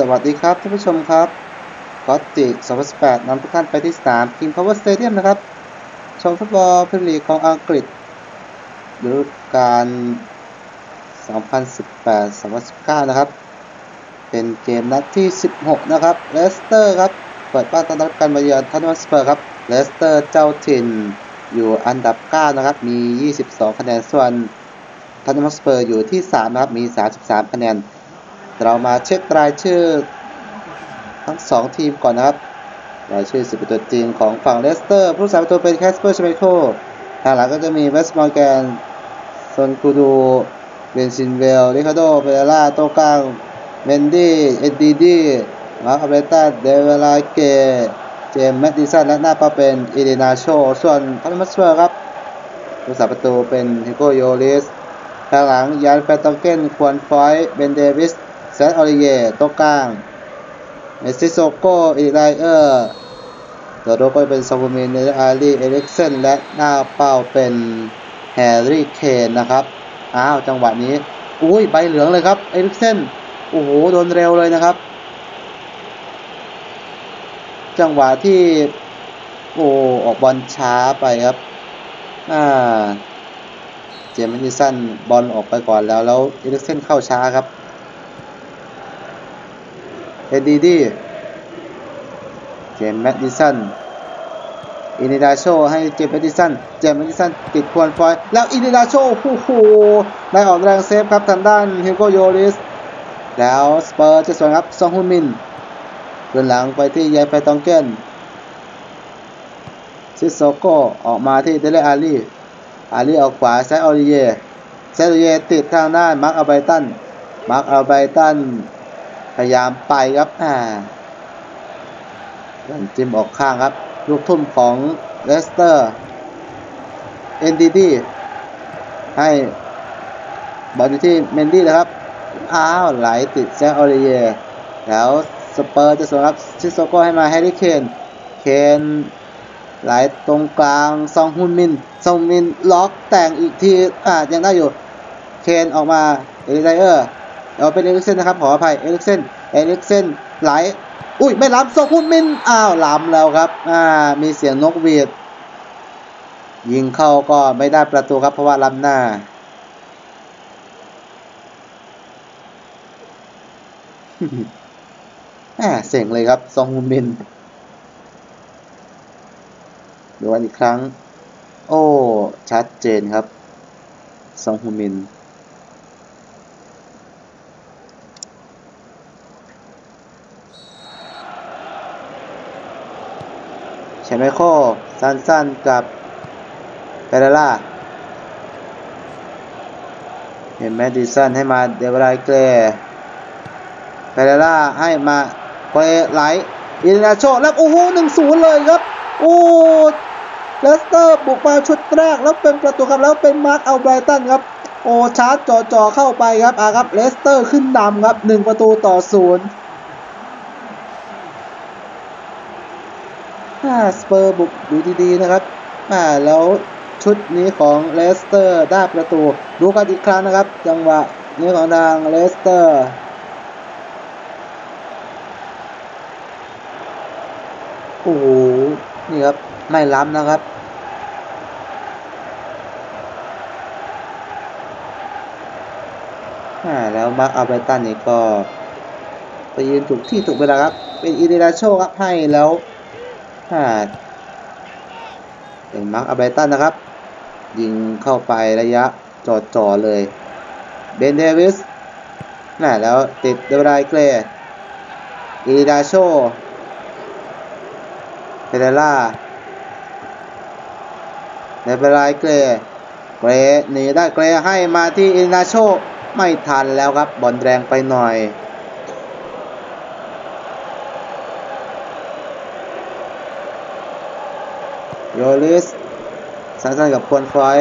สวัสดีครับท่านผู้ชมครับก็ติ2018นำทุกท่านไปที่สนาม King Power Stadium นะครับ ชมฟุตบอลพรีเมียร์ลีกของอังกฤษฤดูกาล2018-2019 นะครับ เป็นเกมนัดที่ 16 นะครับเลสเตอร์ครับ เปิดบ้านต้อนรับการมาเยือนทันวันสเปอร์ครับเลสเตอร์เจ้าถิ่นอยู่อันดับ 9 นะครับ มี 22 คะแนนส่วนทันวันสเปอร์อยู่ที่ 3 นะครับ มี 33 คะแนน เรามาเช็ครายชื่อทั้ง 2 ทีมก่อนนะครับ รายชื่อ 10 ตัวจริงของฝั่งเลสเตอร์ ผู้สาประตูเป็นแคสเปอร์ชเมโคทางหลังก็จะมีเวสต์มอร์แกนซอนคูดูเบนซินเวลริคาโดเปเรล่าโตกลางเมนดี้เอ็ดดีดีมาร์คอาเบต้าเดเวลาเกเจมส์แมดดิสันและหน้าป้าเป็นอีเดนาโช ส่วนทันมัสเปอร์ครับผู้สาประตูเป็นฮิโกโยลิสทางหลังยานแฟตองเกนควอนฟอยเบนเดวิส แซนออริเยโตกลางเมซิโซโกอีไลเออร์ตัวโรก็เป็นซาบูมินเนอารีเอริกเซนและหน้าเป้าเป็นแฮร์รี่เคนนะครับ อ้าว จังหวะนี้ อุ้ย ใบเหลืองเลยครับ เอริกเซนโอ้โห โดนเร็วเลยนะครับ จังหวะที่ โอ้ ออกบอลช้าไปครับ อ่า เจมส์ดิสันบอลออกไปก่อนแล้ว แล้วเอริกเซนเข้าช้าครับ เอ็ดดีดีเจมส์แมดดิสันอินิดาโชให้เจมส์แมดดิสันเจมส์แมดดิสันติดควอนฟอยแล้วอินิดาโชโอ้โหได้ออกแรงเซฟครับทางด้านฮิวโกโยริสแล้วสเปอร์จะสวนครับซองฮุนมินเดินหลังไปที่ยายไฟตองเกนซิโซโกออกมาที่เดเลอาลีอาลีออกขวาแซออริเยแซออริเยติดทางด้านมาร์คอัลไบตันมาร์คอัลไบตัน พยายามไปครับอ่าจิมออกข้างครับ ลูกทุ่มของเลสเตอร์เอ็นดีดีให้บอลอยู่ที่เมนดี้นะครับ อ้าวไหลติดแซงออริเยแล้วสเปอร์จะส่งครับชิโซโก้ให้มาแฮร์รี่เคนเคนไหลตรงกลางซองฮุนมินซองมินล็อกแต่งอีกทีอ่ายังได้อยู่ เคนออกมาเอริไซเออร์ เอาเป็นเอริกเซนนะครับขออภัยเอริกเซนเอริกเซนไหลอุ้ยไม่รับซองฮุนมินอ้าวล้ำแล้วครับอ่ามีเสียงนกหวีดยิงเข้าก็ไม่ได้ประตูครับเพราะว่าล้ำหน้าแหมเสียงเลยครับซองฮุนมินดูกันอีกครั้ง โอ้ ชัดเจนครับ ซองฮุนมิน ช่ไมโคสั้นกับเปเรล่าเห็นแมดดิสันให้มาเดวรายเกรเปเรล่าให้มาเปไลอินนาโชแล้วโอ้โหหนึ่งศูนย์เลยครับ โอ้เลสเตอร์บุกมาชุดแรกแล้วเป็นประตูครับแล้วเป็นมาร์คเอัลไบรตันครับ โอ้ชาร์จจ่อๆเข้าไปครับอ่าครับเลสเตอร์ขึ้นนำครับหนึ่งประตูต่อศูนย์ สเปอร์บุกดูดีๆนะครับอ่าแล้วชุดนี้ของเลสเตอร์ได้ประตู ดูกันอีกครั้งนะครับ จังหวะนี้ของทางเลสเตอร์โอ้โหนี่ครับ ไม่ล้ำนะครับอ่าแล้วมาร์คอัลเบตันนี่ก็ไปยืนถูกที่ถูกเวลาครับ เป็นอีเดราโชครับให้แล้ว เป็นมาร์คอัลเบตันนะครับ ยิงเข้าไประยะจอดจ่อเลย เบนเดวิสน่าแล้วติดเดบรายเกรอีเดาโชเปเรล่าในเวลาเกรเกรหนีได้เกรให้มาที่อินาโชไม่ทันแล้วครับบอลแรงไปหน่อย โยลิสสั้นๆกับควนฟอย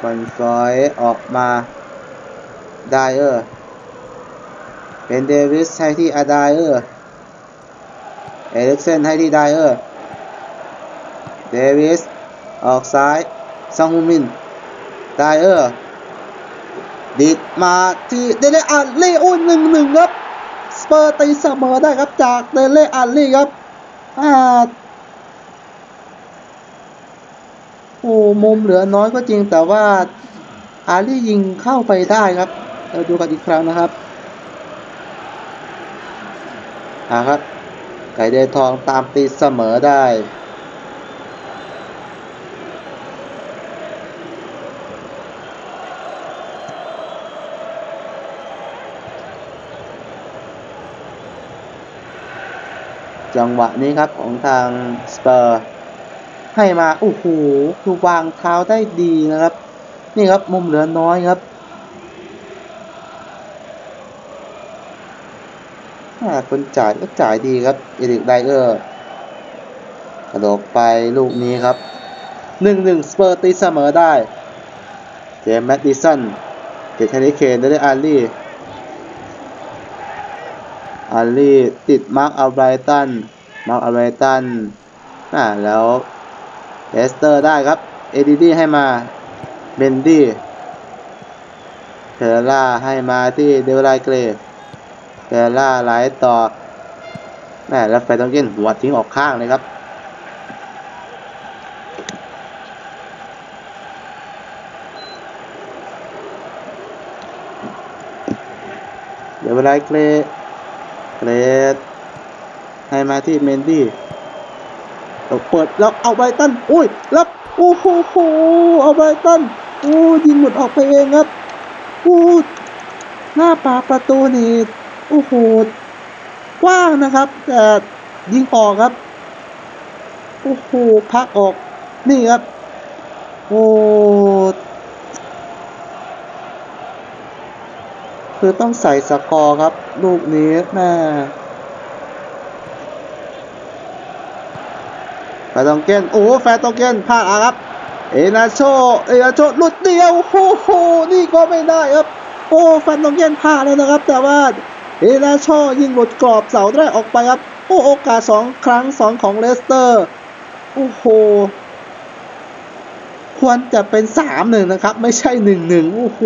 ควนฟอยออกมาไดเออร์เป็นเดวิสให้ที่อาไดเออร์เอริกเซนให้ที่ไดเออร์เดวิสออกซ้ายซองฮูมินไดเออร์ดีดมาที่เดเลอาลีโอหนึ่งหนึ่งครับ อร์ตีเสมอได้ครับจากเดเลอาลีครับอ่าโอ้มุมเหลือน้อยก็จริงแต่ว่าอาลียิงเข้าไปได้ครับ เราดูกันอีกครั้งนะครับอ่าครับไก่เดทองตามตีเสมอได้ จังหวะนี้ครับของทางสเปอร์ให้มาโอ้โหคือวางเท้าได้ดีนะครับ นี่ครับมุมเหลือน้อยครับอ่าคนจ่ายก็จ่ายดีครับเอริกไดเออร์กระโดดไปลูกนี้ครับหนึ่งหนึ่งสเปอร์ตีเสมอได้ เจมส์แมดดิสันเกตเทนนิเคนได้อารี อารีติดมาร์คอัลไบรตัน มาร์คอัลไบรตันอ่าแล้วเลสเตอร์ได้ครับ เอดีดีให้มาเบนดี้เทอร่าให้มาที่เดวไลเกรเทอร่าไหลต่อแม่แล้วแฟต้องเก้นหัวทิ้งออกข้างเลยครับเดวเวลเกร เกรดให้มาที่เมนดี้เราเปิดแล้วเอาไบตันอุ้ยรับโอ้โหเอาไบตันโอ้ยิงหมดออกไปเองครับโอ้หน้าปากประตูนี่โอ้โหกว้างนะครับ แต่ยิงออกครับ โอ้โหพักออก นี่ครับ โอ้ คือต้องใส่สกอร์ครับ ลูกนี้แม่แฟตองเกนโอ้แฟตองเกนพลาดอะครับ เอนาโชเอนาโชหลุดเดียวโอ้โหนี่ก็ไม่ได้ครับโอ้แฟตองเกนพลาดแล้วนะครับ แต่ว่าเอนาโชยิงหลุดกรอบเสาแรกออกไปครับโอ้โอกาสสองครั้งสองของเลสเตอร์โอ้โหควรจะเป็นสามหนึ่งนะครับ ไม่ใช่หนึ่งหนึ่งโอ้โห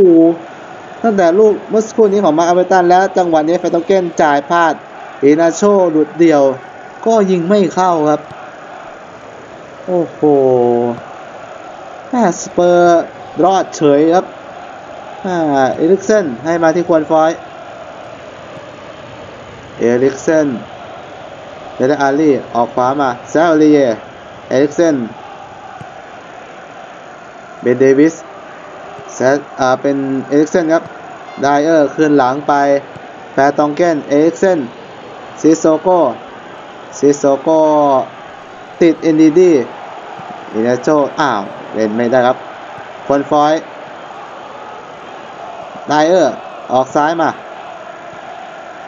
ตั้งแต่ลูกเมื่อสักครู่นี้ของมาร์คอัลเบตันแล้วจังหวะนี้แฟตองเกนจ่ายพลาดเอนาโชหลุดเดียว ก็ยิงไม่เข้าครับ โอ้โหแม่สเปอร์รอดเฉยครับอ่าเอริกเซนให้มาที่ควรฟอยเอริกเซนเดนอาลีออกขวามาแซลลีเยเอริกเซนเบนเดวิส แซอ่าเป็นเอริกเซนครับไดเออร์คืนหลังไปแฟร์ตองเกนเอริกเซนซิโซโกซิโซโกติดเอ็นดีดีอินาโจอ้าวเล่นไม่ได้ครับคนฟอยไดเออร์ออกซ้ายมา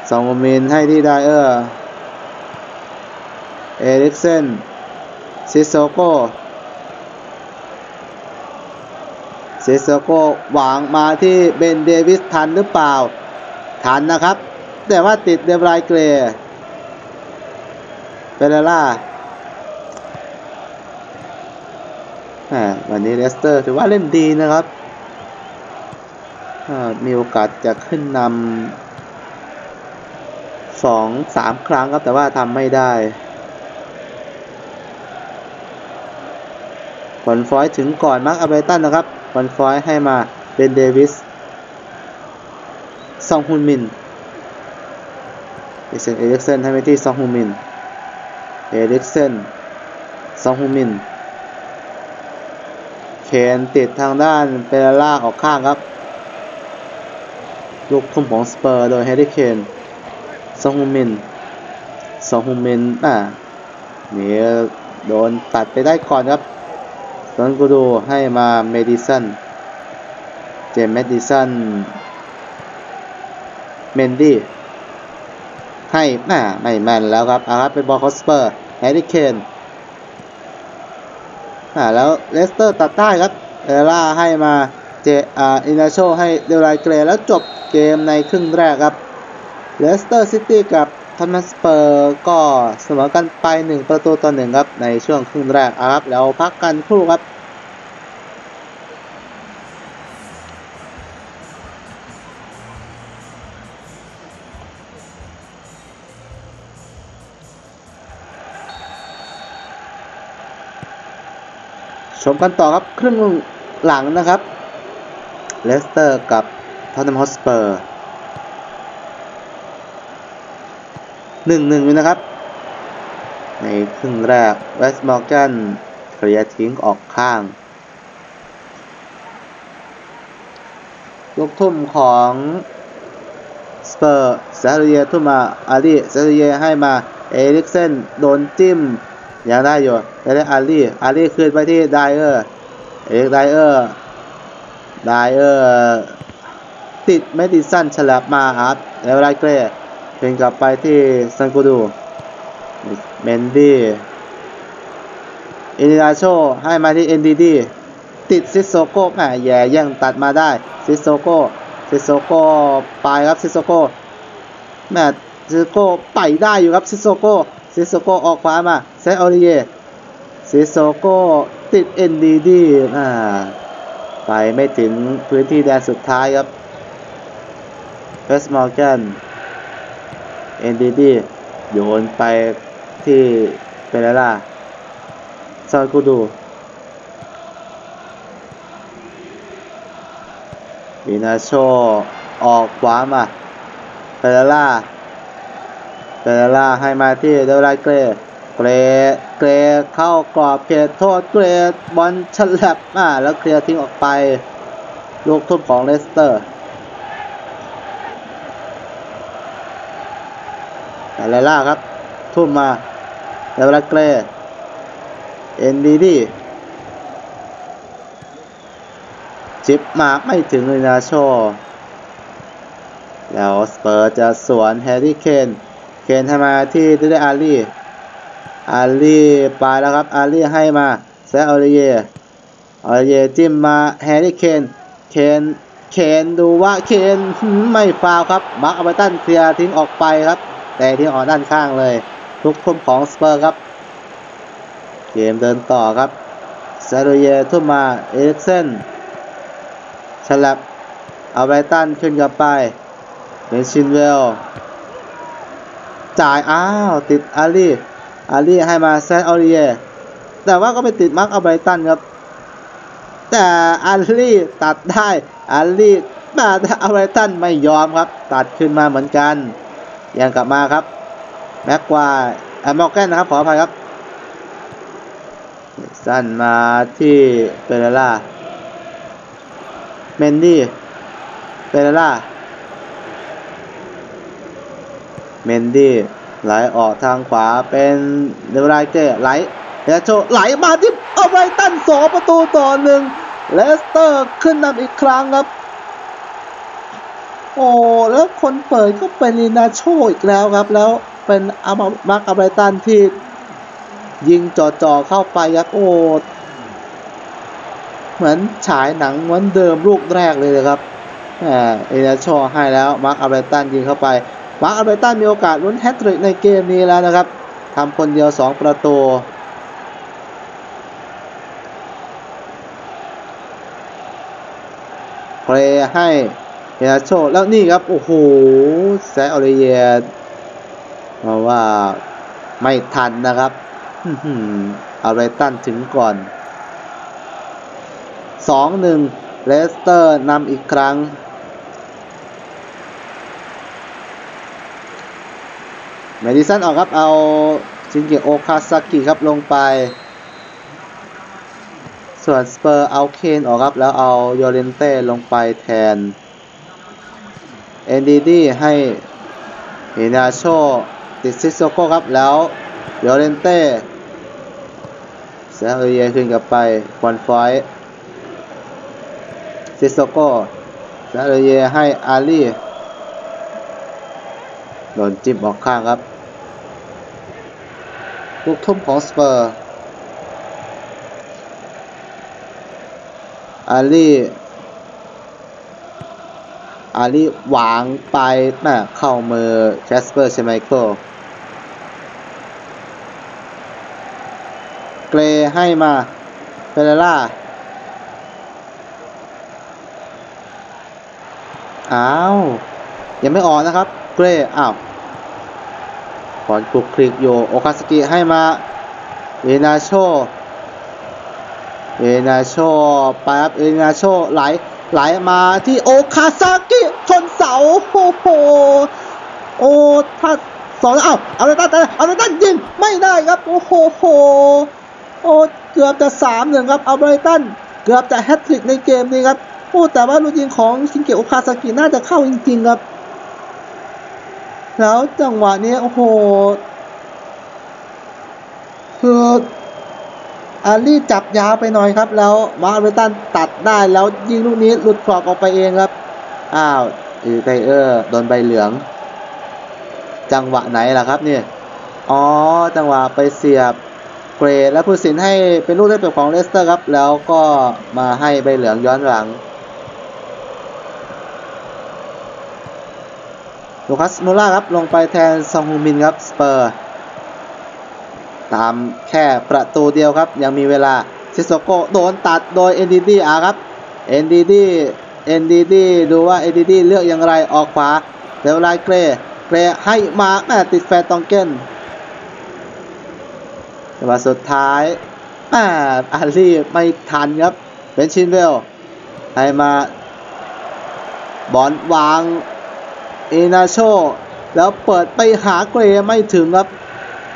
สองมินให้ที่ไดเออร์เอริกเซนซิโซโก ซิโซโกหวางมาที่เบนเดวิสทันหรือเปล่า ทันนะครับ แต่ว่าติดเดบรายเกรเฟเดล่าวันนี้เลสเตอร์ถือว่าเล่นดีนะครับ มีโอกาสจะขึ้นนำสองสามครั้งครับแต่ว่าทำไม่ได้ ผลฟอยถึงก่อนมาร์คอัเบตันนะครับ ผลฟอยให้มาเบนเดวิสซองฮุนมินเอเซนเอริกเซนให้ไปที่ซองฮุนมินเอริกเซนซองฮุนมินเคนติดทางด้านเปเรล่าออกข้างครับ ลูกทุ่มของสเปอร์โดยแฮร์รี่เคนซองฮุนมินซองฮุนมินอะนี่โดนตัดไปได้ก่อนครับ ตอนกูดูให้มาเมดิสันเจมส์เมดิสันเมนดี้ให้แม่ไม่แม่นแล้วครับอาครับเป็นบอลคอสเปอร์แฮร์รี่เคนอ่าแล้วเลสเตอร์ตัดได้ครับเอล่าให้มาเจอ่าอินาโชให้เดลไลเกรแล้วจบเกมในครึ่งแรกครับเลสเตอร์ซิตี้กับ ทอมสเปอร์ก็เสมอกันไป 1 ประตูต่อหนึ่งครับ ในช่วงครึ่งแรกครับ แล้วพักกันครู่ครับชมกันต่อครับ ครึ่งหลังนะครับ เลสเตอร์กับทอตเทนแฮมฮอสเปอร์ หนึ่งหนึ่งนะครับ ในครึ่งแรกเวสต์มอร์แกนเคลียร์ทิ้งออกข้าง ลูกทุ่มของสเปอร์ซาเรียทุ่มมาอาลีซาเรียให้มาเอริกเซนโดนจิ้มยังได้อยู่แล้วได้อาลีอาลีคืนไปที่ไดเออร์เอริกไดเออร์ไดเออร์ติดไม่ติดสั้นฉลับมาครับแล้วไรเกร เพนกลับไปที่ซันกูดูเมนดี้อินิดาโชให้มาที่เอ็นดีดีติดซิโซโก้แหมแย่ยังตัดมาได้ซิโซโก้ซิโซโก้ไปครับซิโซโก้แม่ซิโซโก้ไปได้อยู่ครับซิโซโก้ซิโซโก้ออกขวามาเซออริเยซิโซโก้ติดเอ็นดีดีอ่าไปไม่ถึงพื้นที่แดนสุดท้ายครับเวสมอร์แกน เอ็นดีดีโยนไปที่เปเรล่าซากูดูวินาโชออกขวามาเปเรล่าเปเรล่าให้มาที่เดลไลเกรเกรเกรเข้ากรอบเขตโทษเกรบอลฉลับมาแล้วเคลียร์ทิ้งออกไป ลูกทุ่มของเลสเตอร์ เปเรล่าครับ ทุ่มมาเดลไลเกรเอ็นดีดีจิบมาไม่ถึงเลยนะโชแล้วสเปอร์จะสวนแฮร์รี่เคนเคนให้มาที่ดูได้อาลีอาลีไปแล้วครับอาลีให้มาแซออริเยออริเยจิ้มมาแฮร์รี่เคนเคนเคนดูว่าเคนไม่ฟาวครับมาร์คอัลเบตันเคลียร์ทิ้งออกไปครับ แต่ทิ้งออกด้านข้างเลยทุกทุ่มของสเปอร์ครับ เกมเดินต่อครับซาโดเยทุ่มมาเอริกเซนฉลับเอาไบรตันขึ้นกลับไปเป็นชินเวล จ่าย อ้าว ติดอาลีอาลีให้มาแซนออริเย แต่ว่าก็ไปติดมาร์คเอาไบรตันครับ แต่อาลีตัดได้อาลีมาเอาไบรตันไม่ยอมครับ ตัดขึ้นมาเหมือนกัน ยังกลับมาครับแม็กควายแอมมอร์แกนนะครับ ขออภัยครับสั้นมาที่เปเรล่าเมนดี้เปเรล่าเมนดี้ไหลออกทางขวาเป็นเดวไรเกอร์ไหลเดโชไหลมาที่เอาไบรตันสองประตูต่อหนึ่งเลสเตอร์ขึ้นนำอีกครั้งครับ แล้วคนเปิดก็เป็นลีนาโชอีกแล้วครับ แล้วเป็นอามามาร์กอับไรตันที่ยิงจ่อๆเข้าไปครับโอ้เหมือนฉายหนังเหมือนเดิมลูกแรกเลยนะครับแหมเอเนชอให้แล้วมาร์คอัลเบรตันยิงเข้าไป มาร์คอัลเบรตันมีโอกาสลุ้นแฮตทริกในเกมนี้แล้วนะครับทำคนเดียว 2 ประตู เพลย์ให้ เอเนชแล้วนี่ครับ โอ้โหแซออริเยนมาว่าไม่ทันนะครับเอาไรตันถึงก่อน 2-1 เลสเตอร์นำอีกครั้ง เมดิสันออกครับ เอาชินเกโอคาซากิครับลงไป ส่วนสเปอร์เอาเคนออกครับ แล้วเอาโยเรนเต้ลงไปแทน เอ็นดีดีให้เฮนาโชติดซิโซโก้ครับ แล้วโยเรนเต้เซอร์เยขึ้นกลับไปควันฟอยซิโซโก้เซอร์เยให้อาลีโดนจิ้มออกข้างครับลูกทุ่มของสเปอร์อาลี อาลีวางไปแม่เข้ามือแคสเปอร์เชมิเคิลเกรให้มาเปเรล่าอ้าว ยังไม่ออกนะครับ เกรอ้าวบอลคลุกคลิกโยโอคาสกิให้มาเอนาโชเอนาโชไปครับเอนาโชไหลไหลมาที่โอคาซากิ เสาโอ้โหโอ้ถ้าสองเอาเอาเลยตั้นเอาเลยตั้นยิงไม่ได้ครับโอ้โหโอ้เกือบจะสามหนึ่งครับเอาไบรตันเกือบจะแฮตทริกในเกมนี้ครับโอ้แต่ว่าลูกยิงของชินเกะโอคาซากิน่าจะเข้าจริงๆครับ แล้วจังหวะนี้โอ้โหคืออาลี่จับยาวไปหน่อยครับ แล้วมาร์เวตันตัดได้แล้วยิงลูกนี้หลุดกรอบออกไปเองครับอ้าว อีไกเออร์โดนใบเหลือง จังหวะไหนล่ะครับเนี่ย อ๋อ จังหวะไปเสียบเกรดและผู้สินให้เป็นลูกได้เปรียบของเลสเตอร์ครับ แล้วก็มาให้ใบเหลืองย้อนหลังลูคัสมูล่าครับ ลงไปแทนซองฮูมินครับ สเปอร์ ตามแค่ประตูเดียวครับ ยังมีเวลาซิโซโกโดนตัดโดย NDD อะครับ NDD NDD ดูว่า NDD เลือกอย่างไรออกขวาเดวไลเกรเกรให้มาแม่ติดแฟตองเกนแต่ว่าสุดท้ายอ่อาลีไม่ทันครับเป็นชินเวลให้มาบอลวางเอนาโช แล้วเปิดไปหาเกรไม่ถึงครับ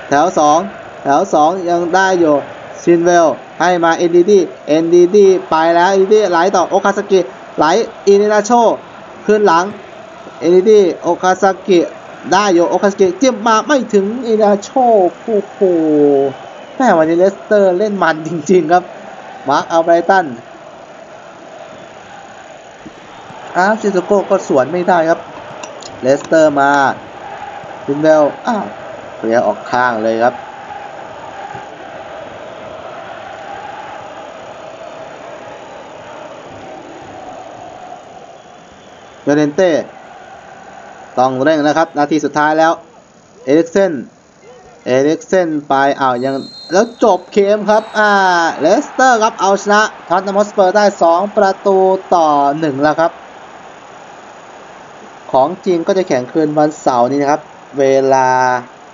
แถวสองแถวสองยังได้อยู่ชินเวลให้มา NDD NDD ไปแล้ว NDD ไหลต่อโอคาซากิ ไหลอินินาโชขึ้นหลัง NDD โอคาซากิได้อยู่โอคาซากิเจิ้มมาไม่ถึงอินินาโชโอ้โหแม่วันนี้เลสเตอร์เล่นมันจริง ๆ ครับ มาร์คอัลไบรตันอาร์ซิโซโกก็สวนไม่ได้ครับ เลสเตอร์มาชินเวลอ้าวเรียออกข้างเลยครับ เวเลนเต้ ต้องเร่งนะครับ นาทีสุดท้ายแล้ว เอริกเซน เอริกเซนไปอ้าวยัง แล้วจบเกมครับ อ่า เลสเตอร์ครับ เอาชนะทอตแนมสเปอร์ได้ 2 ประตูต่อ 1 แล้วครับ ของจริงก็จะแข่งคืนวันเสาร์นี้นะครับ เวลา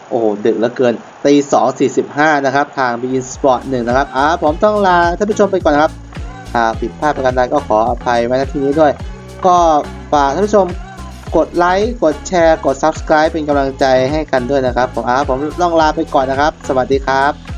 โอ้โห ดึกเหลือเกินตีสองสี่สิบห้านะครับ ทางบีอินสปอร์ตหนึ่งนะครับอ่าผมต้องลาท่านผู้ชมไปก่อนนะครับ หากผิดพลาดประการใดก็ขออภัยไว้ณที่นี้ด้วย ก็ฝากท่านผู้ชมกดไลค์ กดแชร์ กด Subscribe เป็นกำลังใจให้กันด้วยนะครับ ผมอาผมต้องลาไปก่อนนะครับ สวัสดีครับ